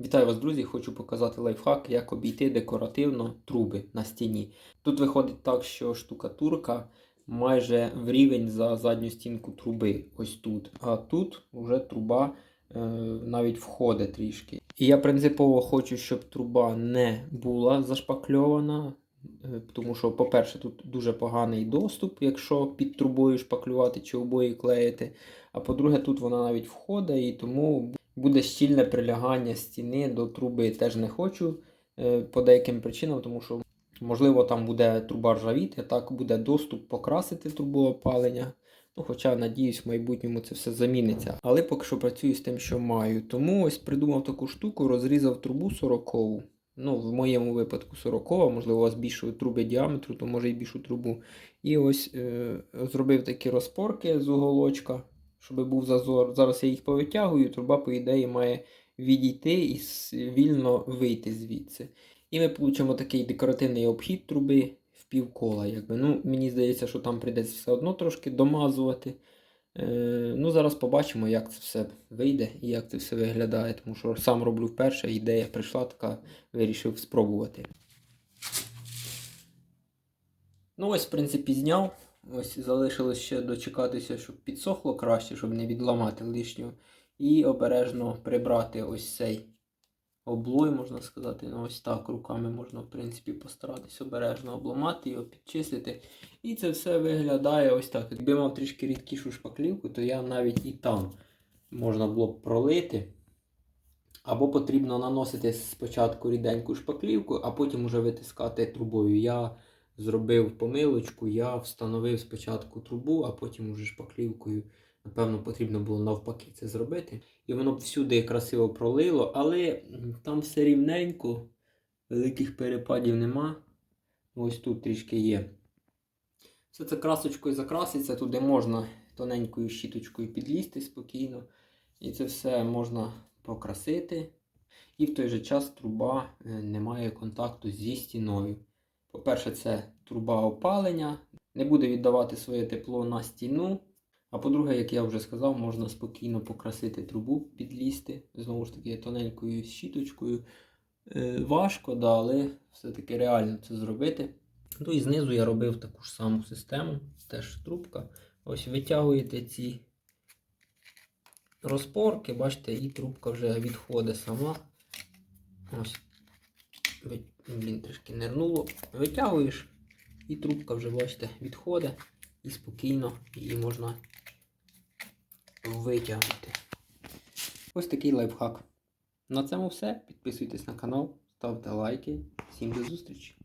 Вітаю вас, друзі! Хочу показати лайфхак, як обійти декоративно труби на стіні. Тут виходить так, що штукатурка майже в рівень за задню стінку труби. Ось тут. А тут вже труба е, навіть входить трішки. І я принципово хочу, щоб труба не була зашпакльована. е, Тому що, по-перше, тут дуже поганий доступ, якщо під трубою шпаклювати чи обої клеїти. А по-друге, тут вона навіть входить, і тому буде щільне прилягання стіни до труби. Теж не хочу е, по деяким причинам, тому що, можливо, там буде труба ржавіти, так буде доступ покрасити трубу опалення. Ну, Хоча, надіюсь, в майбутньому це все заміниться. Але поки що працюю з тим, що маю. Тому ось придумав таку штуку, розрізав трубу 40 Ну, в моєму випадку 40 можливо, у вас більшої труби діаметру, то може і більшу трубу. І ось е, зробив такі розпорки з уголочка, щоб був зазор. Зараз я їх повитягую, труба, по ідеї, має відійти і вільно вийти звідси. І ми получимо такий декоративний обхід труби в півкола. Якби. Ну, мені здається, що там прийдеться все одно трошки домазувати. Е, ну, зараз побачимо, як це все вийде і як це все виглядає, тому що сам роблю вперше, ідея прийшла така, вирішив спробувати. Ну, ось, в принципі, зняв. Ось залишилось ще дочекатися, щоб підсохло краще, щоб не відламати лишнього. І обережно прибрати ось цей облой, можна сказати. Ну, ось так руками можна, в принципі, постаратись обережно обламати його, підчистити. І це все виглядає ось так. Якби мав трішки рідкішу шпаклівку, то я навіть і там можна було б пролити. Або потрібно наносити спочатку ріденьку шпаклівку, а потім уже витискати трубою. Я зробив помилочку, я встановив спочатку трубу, а потім уже шпаклівкою. Напевно, потрібно було навпаки це зробити. І воно б всюди красиво пролило, але там все рівненько, великих перепадів нема. Ось тут трішки є. Все це красочкою закраситься, туди можна тоненькою щіточкою підлізти спокійно. І це все можна покрасити. І в той же час труба е, не має контакту зі стіною. По-перше, це труба опалення, не буде віддавати своє тепло на стіну. А по-друге, як я вже сказав, можна спокійно покрасити трубу, підлізти. Знову ж таки, тоненькою щіточкою. Е, важко, да, але все-таки реально це зробити. Ну і знизу я робив таку ж саму систему, теж трубка. Ось витягуєте ці розпорки, бачите, і трубка вже відходить сама. Ось, блін, трішки нернуло. Витягуєш, і трубка вже, бачите, відходить і спокійно її можна витягнути. Ось такий лайфхак. На цьому все. Підписуйтесь на канал, ставте лайки. Всім до зустрічі!